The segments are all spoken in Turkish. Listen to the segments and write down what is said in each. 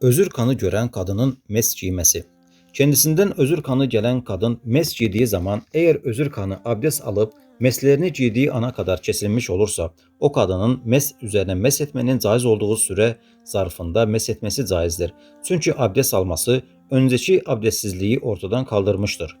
Özür kanı gören kadının mes giymesi. Kendisinden özür kanı gelen kadın mes giydiği zaman eğer özür kanı abdest alıp meslerini giydiği ana kadar kesilmiş olursa o kadının mes üzerine mes etmenin caiz olduğu süre zarfında mes etmesi caizdir. Çünkü abdest alması önceki abdestsizliği ortadan kaldırmıştır.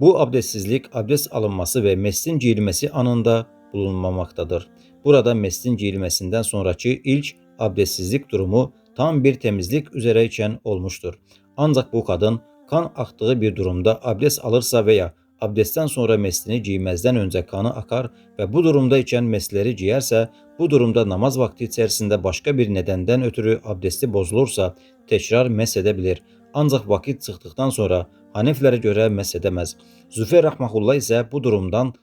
Bu abdestsizlik abdest alınması ve meslin giyilmesi anında bulunmamaktadır. Burada meslin giyilmesinden sonraki ilk abdestsizlik durumu tam bir temizlik üzereyken olmuştur. Ancak bu kadın kan aktığı bir durumda abdest alırsa veya abdestten sonra meslini giymezden önce kanı akar ve bu durumdayken mesleri giyerse bu durumda namaz vakti içerisinde başka bir nedenden ötürü abdesti bozulursa tekrar mesedebilir. Ancak vakit çıktıktan sonra Haneflere göre mesedemez. Züfer Rahmahullah ise bu durumdan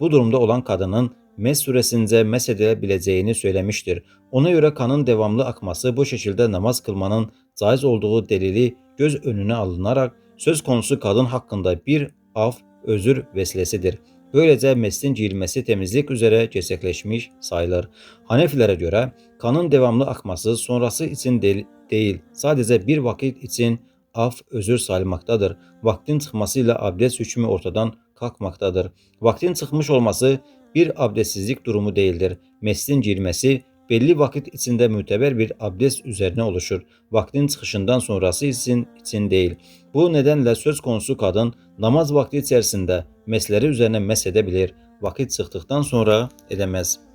bu durumda olan kadının mes süresince mesedilebileceğini söylemiştir. Ona göre kanın devamlı akması bu şekilde namaz kılmanın caiz olduğu delili göz önüne alınarak söz konusu kadın hakkında bir af, özür vesilesidir. Böylece meslin giyilmesi temizlik üzere gerçekleşmiş sayılır. Hanefilere göre kanın devamlı akması sonrası için del- değil, sadece bir vakit için af, özür sayılmaktadır. Vaktin çıkmasıyla abdest hükmü ortadan kalkmaktadır. Vaktin çıkmış olması bir abdestsizlik durumu değildir. Meslin girmesi belli vakit içinde müteber bir abdest üzerine oluşur. Vaktin çıkışından sonrası için, için değil. Bu nedenle söz konusu kadın namaz vakti içerisinde mesleri üzerine mesedebilir. Vakit çıktıktan sonra edemez.